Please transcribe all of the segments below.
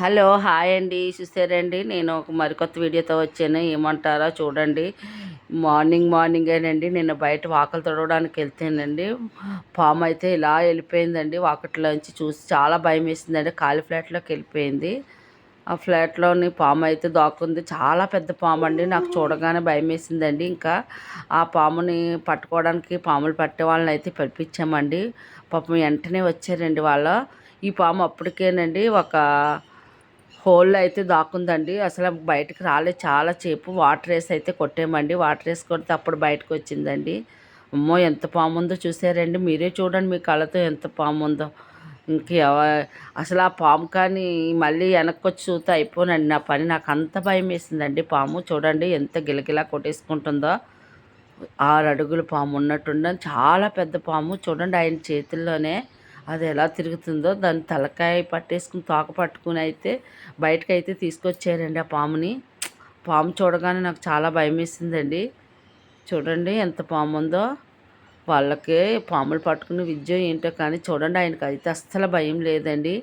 Hello hi అండి. చూసారండి? నేను ఒక మరికొత్త వీడియోతో వచ్చాను. ఏమంటారా చూడండి. మార్నింగ్ మార్నింగేనండి. నేను బయట వాకలు తొడవడానికి వెళ్తేనండి. పాము అయితే ఇలా వెళ్ళిపోయిందండి. వాకట్లోంచి చూసి చాలా భయం వేసిందండి. ఖాళీ ఫ్లాట్లోకి వెళ్ళిపోయింది. ఆ ఫ్లాట్లోని పాము అయితే దాక్కుంది. చాలా పెద్ద పాము అండి. నాకు చూడగానే భయం వేసిందండి. ఇంకా ఆ పాముని పట్టుకోవడానికి పాములు పట్టే వాళ్ళని అయితే పిలిపించామండి. పాపం వెంటనే వచ్చారండి వాళ్ళు. ఈ పాము అప్పటికేనండి ఒక హోల్లో అయితే దాక్కుందండి. అసలు బయటకు రాలేదు. చాలా చేపు వాటర్ వేసి అయితే కొట్టేమండి. వాటర్ వేసి కొడితే అప్పుడు బయటకు వచ్చిందండి. అమ్మో! ఎంత పాము ఉందో చూసారండి. మీరే చూడండి మీ కళ్ళతో ఎంత పాము ఉందో ఇంక అసలు ఆ పాము కానీ మళ్ళీ వెనక్కి వచ్చి చూస్తే అయిపోనండి. నా పని నాకు అంత భయం వేసిందండి పాము. చూడండి ఎంత గిలగిలా కొట్టేసుకుంటుందో. ఆరు అడుగులు పాము ఉన్నట్టుండని చాలా పెద్ద పాము. చూడండి ఆయన చేతుల్లోనే. అది ఎలా తిరుగుతుందో దాని తలకాయ పట్టేసుకుని తోక పట్టుకుని అయితే బయటకు అయితే తీసుకొచ్చారండి ఆ పాముని. పాము చూడగానే నాకు చాలా భయం వేసిందండి చూడండి ఎంత పాము ఉందో. వాళ్ళకి పాములు పట్టుకుని విద్య ఏంటో కానీ చూడండి ఆయనకి అయితే అస్సలు భయం లేదండి.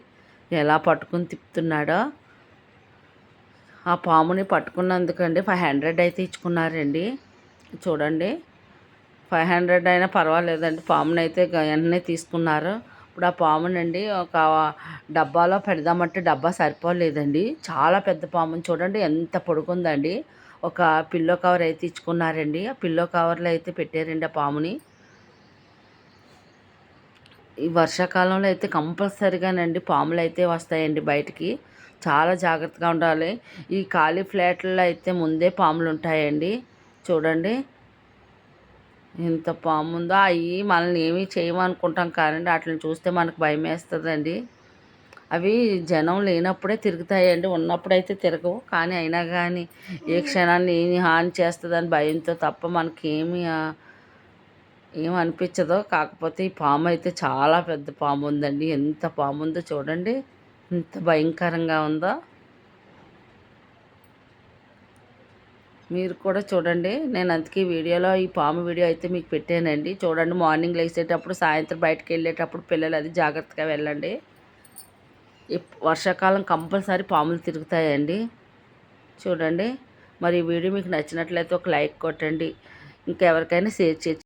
ఎలా పట్టుకుని తిప్పుతున్నాడో. ఆ పాముని పట్టుకున్నందుకండి ఫైవ్ హండ్రెడ్ అయితే ఇచ్చుకున్నారండి. చూడండి. ఫైవ్ హండ్రెడ్ అయినా పర్వాలేదండి. పాముని అయితే వెంటనే తీసుకున్నారు. ఇప్పుడు ఆ పామునండి ఒక డబ్బాలో పెడదామంటే డబ్బా సరిపోలేదండి. చాలా పెద్ద పాముని చూడండి ఎంత పొడుగుందండి. ఒక పిల్లో కవర్ అయితే ఇచ్చుకున్నారండి. ఆ పిల్లో కవర్లో అయితే పెట్టారండి ఆ పాముని. ఈ వర్షాకాలంలో అయితే కంపల్సరిగానండి పాములు అయితే వస్తాయండి బయటికి. చాలా జాగ్రత్తగా ఉండాలి. ఈ ఖాళీ ఫ్లాట్లలో అయితే ముందే పాములు ఉంటాయండి చూడండి. ఎంత పాము ఉందో అవి మనల్ని ఏమీ చేయమనుకుంటాం కానీ వాటిని చూస్తే మనకు భయం వేస్తుందండి అవి జనం లేనప్పుడే తిరుగుతాయండి. ఉన్నప్పుడైతే తిరగవు. కానీ అయినా కానీ ఏ క్షణాన్ని ఏమి హాని చేస్తుందని భయంతో తప్ప మనకేమి ఏం అనిపించదో కాకపోతే ఈ పాము అయితే చాలా పెద్ద పాము ఉందండి ఎంత పాము ఉందో చూడండి. ఎంత భయంకరంగా ఉందో. మీరు కూడా చూడండి. నేను అందుకే వీడియోలో ఈ పాము వీడియో అయితే మీకు పెట్టానండి. చూడండి మార్నింగ్ లేచేటప్పుడు సాయంత్రం బయటకు వెళ్ళేటప్పుడు పిల్లలు అది జాగ్రత్తగా వెళ్ళండి. వర్షాకాలం కంపల్సరీ పాములు తిరుగుతాయండి. చూడండి. మరి ఈ వీడియో మీకు నచ్చినట్లయితే ఒక లైక్ కొట్టండి. ఇంకెవరికైనా షేర్ చేసి